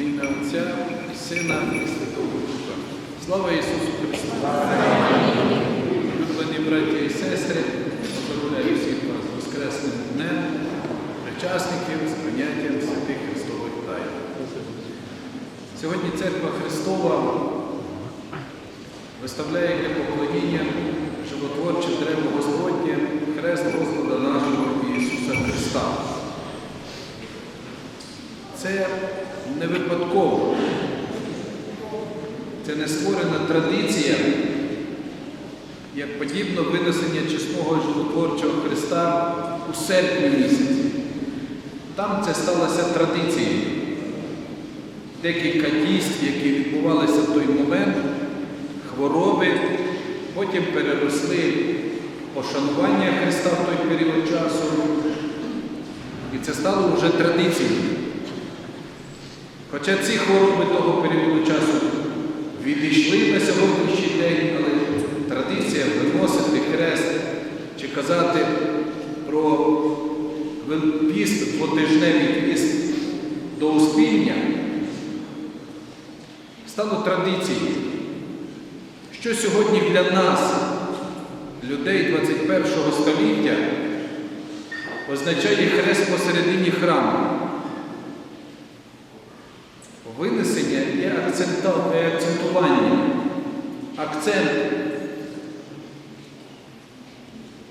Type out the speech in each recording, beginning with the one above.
Во ім'я Отця і Сина і Святого Духа. Слава Ісусу Христу! Люблені браті і сестри, поздравляю всіх вас з Воскресним днем, причасників з прийняттям святих Христових тайн. Сьогодні Церква Христова виставляє для поклоніння животворче древо Господнє, хрест Господа нашого Ісуса Христа. Це не випадково, це не створена традиція, як подібно винесення чесного животворчого Христа у серпні місяці. Там це сталося традицією. Декілька дійств, які відбувалися в той момент, хвороби, потім переросли пошанування Христа в той період часу. І це стало вже традицією. Хоча ці хвороби того періоду часу відійшли на сьогоднішній день, але традиція виносити хрест чи казати про піст, двотижневий піст до успіння стало традицією. Що сьогодні для нас, людей 21 століття, означає хрест посередині храму? Винесення і акцентування. Акцент.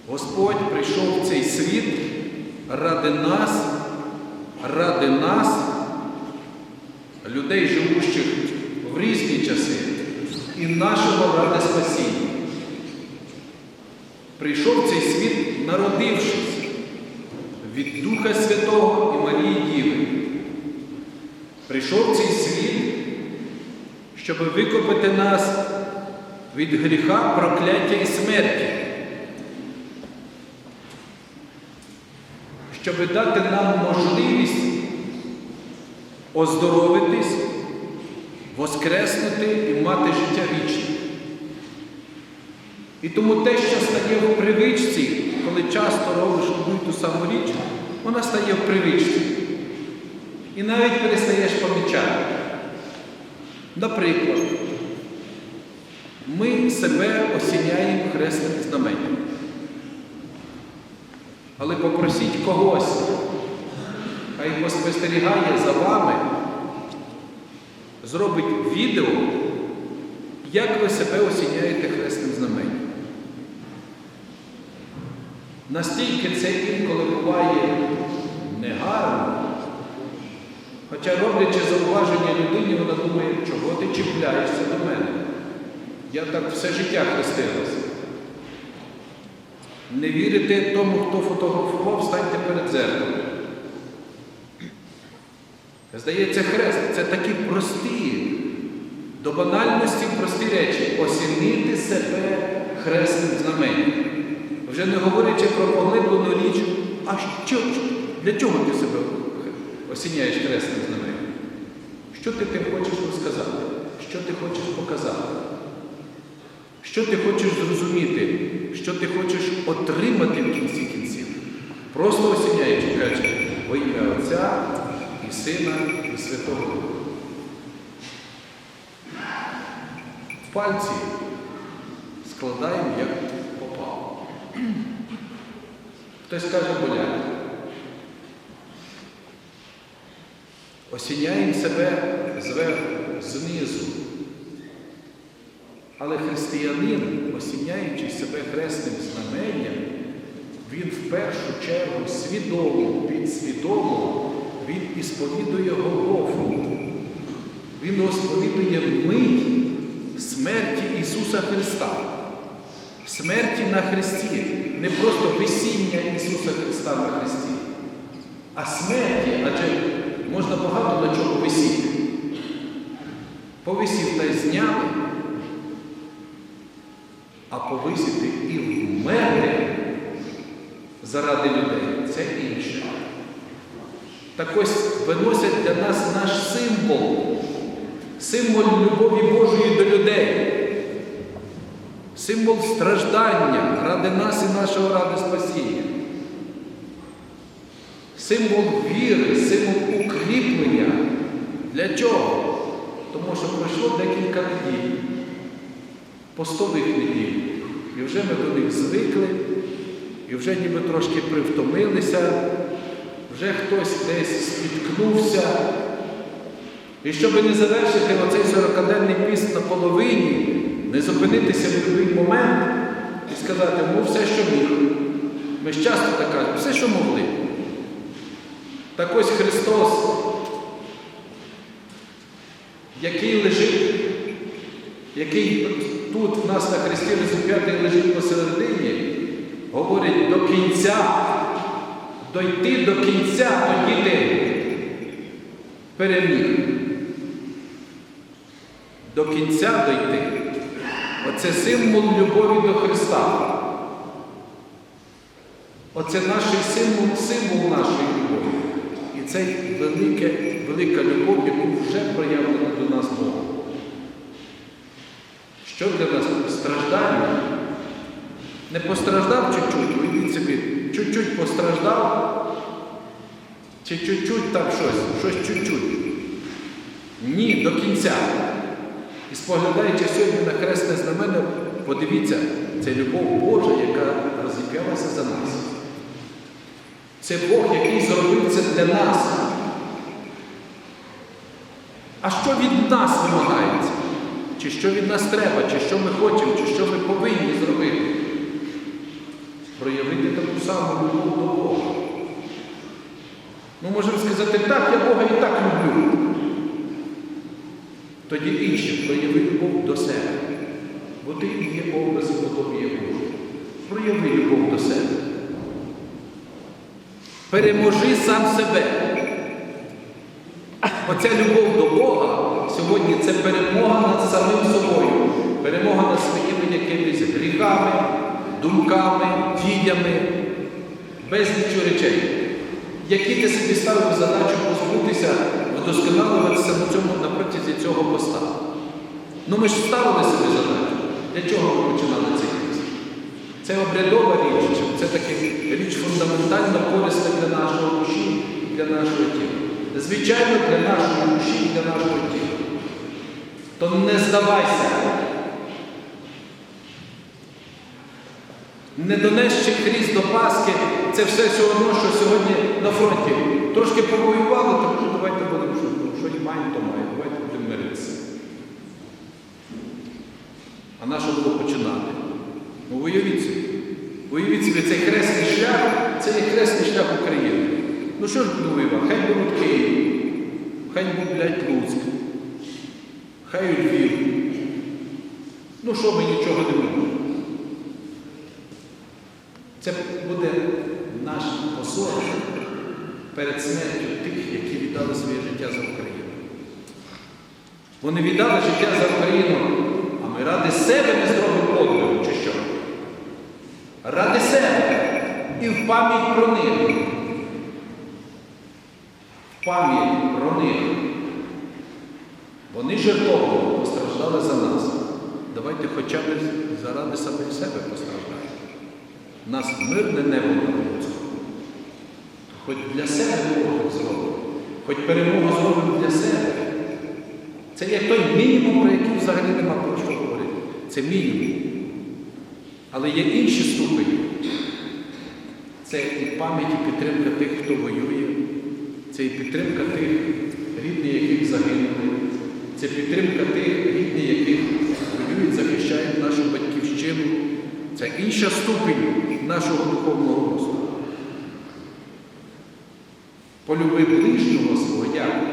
Господь прийшов в цей світ ради нас, ради нас, людей, живущих в різні часи, і нашого ради спасіння. Прийшов в цей світ, народившись від Духа Святого. Прийшов цей світ, щоб викопити нас від гріха, прокляття і смерті, щоб дати нам можливість оздоровитись, воскреснути і мати життя вічне. І тому те, що стає в привичці, коли часто робиш одну ту саму річ, вона стає в привичці. І навіть перестаєш помічати. Наприклад, ми себе осіняємо хресним знаменням. Але попросіть когось, хай поспостерігає за вами, зробить відео, як ви себе осіняєте хресним знаменням. Настільки це інколи буває негарно. Хоча роблячи зауваження людині, вона думає, чого ти чіпляєшся до мене. Я так все життя хрестилася. Не вірите тому, хто фотографував, станьте перед зеркалом. Здається, хрест це такі прості, до банальності прості речі. Осінити себе хресним знаменням. Вже не говорячи про поглиблену річ, а що, для чого ти себе осіняєш хресним знаменем? Що ти тим хочеш розказати? Що ти хочеш показати? Що ти хочеш зрозуміти? Що ти хочеш отримати в кінці кінців? Просто осіняючи, кажеш, во ім'я Отця і Сина, і Святого Духа. Пальці складаємо, як попало. Хтось каже, болять. Осіняємо себе зверху, знизу. Але християнин, осіняючи себе хресним знаменням, він в першу чергу свідомо, підсвідомо, він ісповідує Голгофу. Він розповідує мить смерті Ісуса Христа. Смерті на Христі. Не просто весіння Ісуса Христа на Христі, а смерті, адже можна багато на чому висіти. Повисів та й зняли, а повисіти і вмерти заради людей це інше. Так ось виносять для нас наш символ, символ любові Божої до людей, символ страждання ради нас і нашого ради спасіння. Символ віри, символ укріплення Для чого? Тому що пройшло декілька неділь, постових неділь. І вже ми до них звикли, і вже ніби трошки привтомилися, вже хтось десь спіткнувся. І щоб не завершити оцей 40-денний піст на половині, не зупинитися в будь-який момент і сказати, ну все, що міг. Ми ж часто так кажемо, все, що могли. Так ось Христос, який лежить, який тут в нас на хресті розіп'ятий лежить посередині, говорить до кінця, дойти до кінця, тоді ти переміг. До кінця дойти. Оце символ любові до Христа. Оце наш символ, символ нашої любові. Це велике, велика любов, яку вже проявлена до нас Богом. Що для нас страждання? Не постраждав чуть-чуть, уявіть собі, чуть-чуть постраждав, чи чуть-чуть там щось, щось чуть-чуть. Ні, до кінця. І споглядаючи сьогодні на хресне знамено, подивіться, це любов Божа, яка розіп'ялася за нас. Це Бог, який зробив це для нас. А що від нас вимагається? Чи що від нас треба, чи що ми хочемо, чи що ми повинні зробити? Проявити таку саму любов до Бога. Ну, можемо сказати, так, я Бога і так люблю. Тоді інші прояви любов до себе. Бо ти є образ і подобія Прояви любов до себе. Переможи сам себе. Оця любов до Бога сьогодні це перемога над самим собою, перемога над своїми якимись гріхами, думками, діями, безліччю речей, які ти собі ставив задачу позбутися, вдосконалюватися на цьому на протязі цього поста. Ну ми ж ставили собі задачу. Для чого ми починали піст? Це обрядова річ, це така річ фундаментально корисна для нашого душі і для нашого тіла. Звичайно, для нашої душі і для нашого тіла. То не здавайся. Не донесши хріст до Пасхи, це все одно, що сьогодні на фронті. Трошки повоювали, то ну, давайте будемо, що, що і маємо, то маємо, давайте будемо миритися. А на що було починати? Ну собі. Уявіть цей хресний шлях, це є хресний шлях України. Ну що ж буде воювати? Хай будуть Київ, хай блядь, Луцьк, хай Львів. Ну що ми нічого не будемо? Це буде наш посол перед смертю тих, які віддали своє життя за Україну. Вони віддали життя за Україну, а ми ради себе не зробимо подвигу, чи що? Ради себе і в пам'ять про них. В пам'ять про них. Вони жертовно постраждали за нас. Давайте хоча б заради самих себе постраждаємо. Нас мирне небо на. Хоч для себе Бог зробимо, хоч перемогу зробимо для себе. Це є той мінімум, про який взагалі нема про що говорити. Це мінімум. Але є інші ступені. Це і пам'ять, і підтримка тих, хто воює, це і підтримка тих рідних, яких загинули, це підтримка тих рідних, яких воюють, захищають нашу батьківщину. Це інша ступінь нашого духовного росту. Полюби ближнього свого як,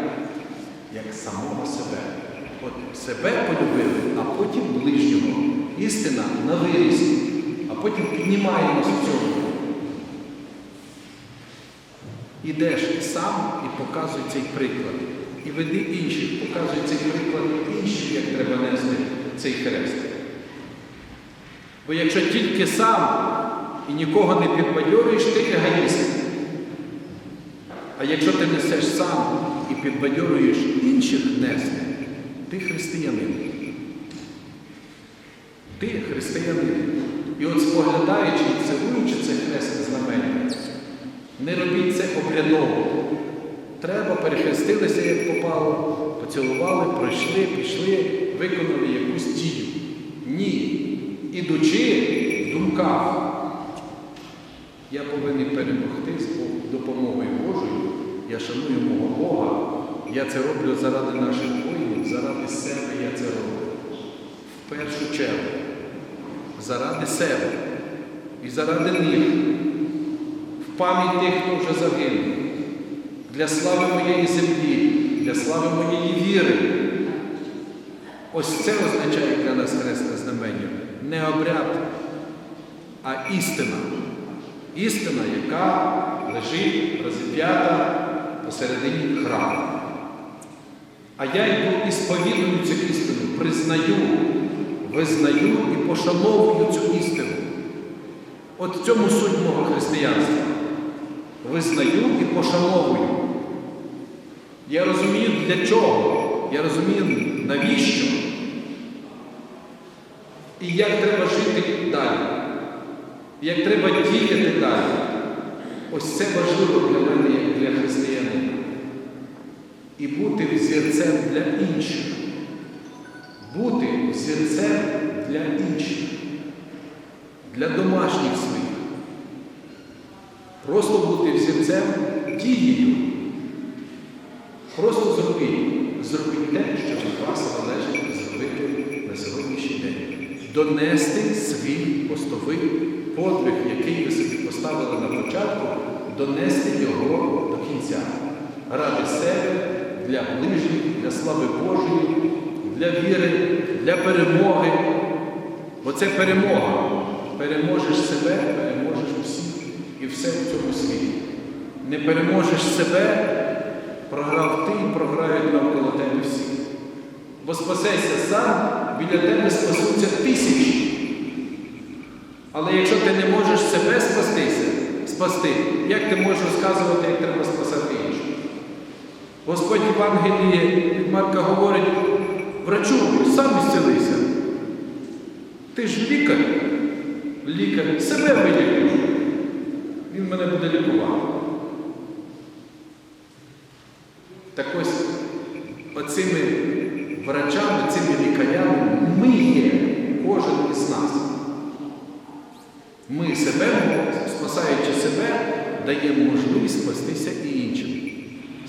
як самого себе. От себе полюбили, а потім ближнього. Істина на виріс, а потім піднімаємось в цьому. Ідеш сам і показуй цей приклад. І веди інших, показуй цей приклад іншим, як треба нести цей хрест. Бо якщо тільки сам і нікого не підбадьорюєш, ти егоїст. А якщо ти несеш сам і підбадьорюєш інших нести, ти християнин. Ти християнин. І от споглядаючи і цілуючи це хресне знамення, не робіть це обрядово. Треба, перехрестилися, як попало, поцілували, пройшли, пішли, виконали якусь дію. Ні. Ідучи в думках, я повинен перемогти з допомогою Божою. Я шаную мого Бога. Я це роблю заради наших воїнів, заради себе я це роблю. В першу чергу. Заради себе і заради них. В пам'ять тих, хто вже загинув. Для слави моєї землі, для слави моєї віри. Ось це означає для нас хресне знамення. Не обряд, а істина. Істина, яка лежить розіп'ята посередині храму. А я йду і сповідую цю істину, признаю, визнаю і пошановую цю істину. От в цьому суть мого християнства. Визнаю і пошановую. Я розумію, для чого. Я розумію, навіщо. І як треба жити далі. Як треба діяти далі. Ось це важливо для мене, як для християнина. І бути взірцем для інших. Бути взірцем для інших, для домашніх своїх. Просто бути взірцем дією. Просто зробіть. Зробіть те, що від вас належить зробити на сьогоднішній день. Донести свій постовий подвиг, який ви собі поставили на початку, донести його до кінця. Ради себе, для ближніх, для слави Божої, для віри, для перемоги. Бо це перемога. Переможеш себе, переможеш усіх і все в цьому світі. Не переможеш себе, програв ти і програють навколо тебе всі. Бо спасешся сам, біля тебе спасуться тисячі. Але якщо ти не можеш себе спастися, спасти, як ти можеш розказувати, як треба спасати інших? Господь в Євангелії Марка говорить, врачу, сам зцілися. Ти ж лікар, лікар, себе вилікуєш. Він мене буде лікувати. Так ось оцими врачами, цими лікарями ми є, кожен із нас. Ми себе, спасаючи себе, даємо можливість спастися і іншим.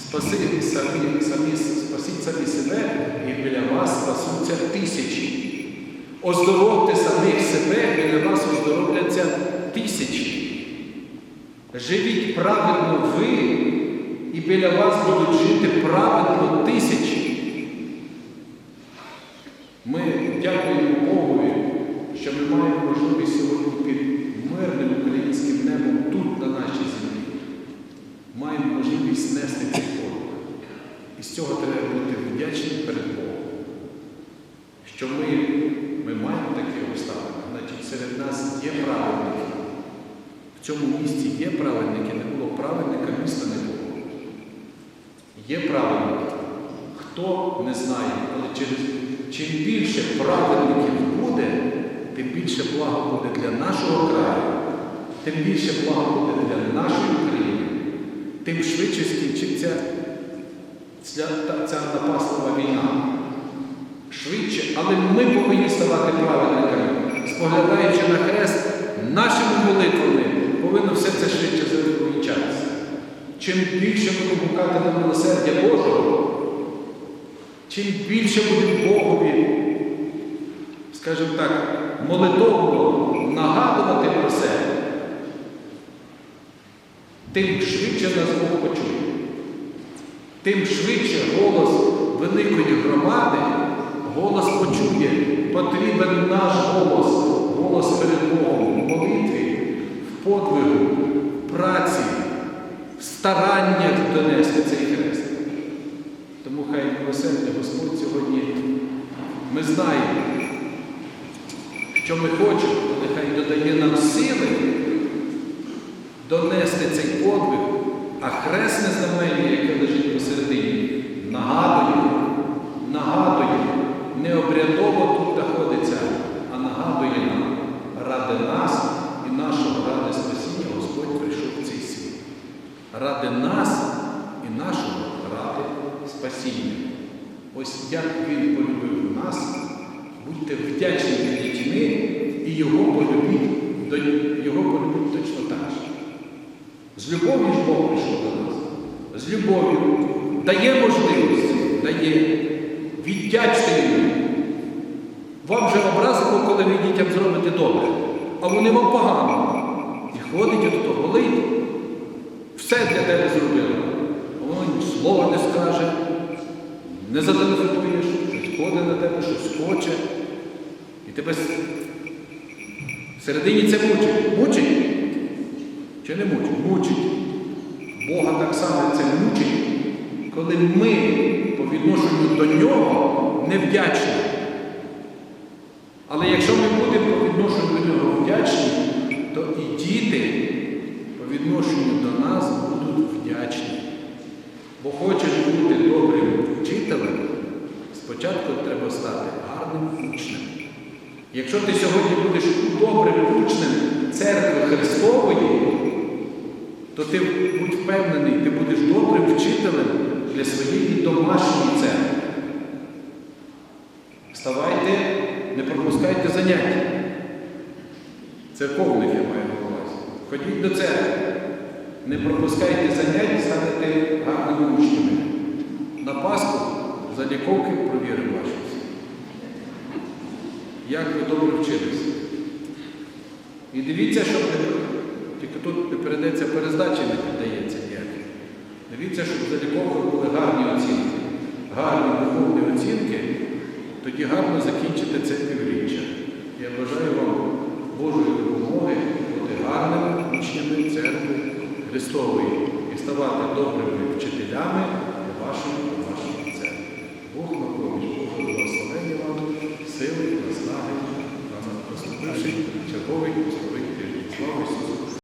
Спаси самі, самі, спасіть самі себе, і біля вас спасуться тисячі. Оздоровте самих себе, біля вас оздоровляться тисячі. Живіть праведно ви, і біля вас будуть жити праведно тисячі. Ми дякуємо Богові, що ми маємо можливість сьогодні під мирним українським небом тут, на нашій землі. Маємо можливість нести. І з цього треба бути вдячним перед Богом, що ми, ми маємо такі обставини, значить серед нас є праведники. В цьому місті є праведники, не було праведника, міста не було. Є праведники. Хто не знає, але через чим більше праведників буде, тим більше благо буде для нашого краю, тим більше благо буде для нашої України, тим швидше скінчиться ця, напаслива війна. Швидше, але ми повинні ставати праведниками, споглядаючи на хрест, нашими молитвами повинно все це швидше закінчатися. Чим більше будемо гукати на милосердя Божого, чим більше будемо Богові, скажімо так, молитовно нагадувати про себе, тим швидше нас Бог почує. Тим швидше голос великої громади, голос почує, потрібен наш голос, голос перед Богом в молитві, в подвигу, в праці, в стараннях донести цей хрест. Тому хай милосердя Господь сьогодні ми знаємо, що ми хочемо, але хай додає нам сили донести цей подвиг, а хресне знамення, яке лежить посередині, нагадує, нагадує, не обрядово тут знаходиться, а нагадує нам, ради нас і нашого ради спасіння Господь прийшов в цей світ. Ради нас і нашого ради спасіння. Ось як Він полюбив нас, будьте вдячні дітьми і Його полюбіть, Його полюбіть точно так же. З любов'ю ж Бог прийшов до нас. З любов'ю дає можливості, дає. Віддячте. Вам же образило, коли ви дітям зробите добре, а вони вам погано. І ходить ото, болить. Все для тебе зробила. А ні слова не скаже, не зателефонуєш, щось ходить на тебе, щось хоче. І тебе всередині це мучить. Мучить? Чи не мучить? Мучить. Бога так само це мучить, коли ми по відношенню до нього невдячні. Але якщо ми будемо по відношенню вдячні, то і діти по відношенню до нас будуть вдячні. Бо хочеш бути добрим вчителем, спочатку треба стати гарним учнем. Якщо ти сьогодні будеш добрим учнем церкви Христової, то ти будь впевнений, ти будеш добрим вчителем для своєї домашньої церкви. Вставайте, не пропускайте заняття. Церковних я маю на увазі. Ходіть до церкви. Не пропускайте занять, станете гарними учнями. На Пасху заліковки провіримо ваші. Як ви добре вчилися. І дивіться, щоб тільки тут передається перездачі, не піддається ніяких. Дивіться, щоб заліковках були гарні оцінки. Гарні духовні оцінки, тоді гарно закінчите це півріччя. Я бажаю вам Божої допомоги бути гарними учнями церкви Христової і ставати добрими вчителями вашої домашньої церкви. Бог на поміч, Бог благословення вам, сили, наснаги, нам наступивши черговий пустовий тиждень. Слава Ісусу!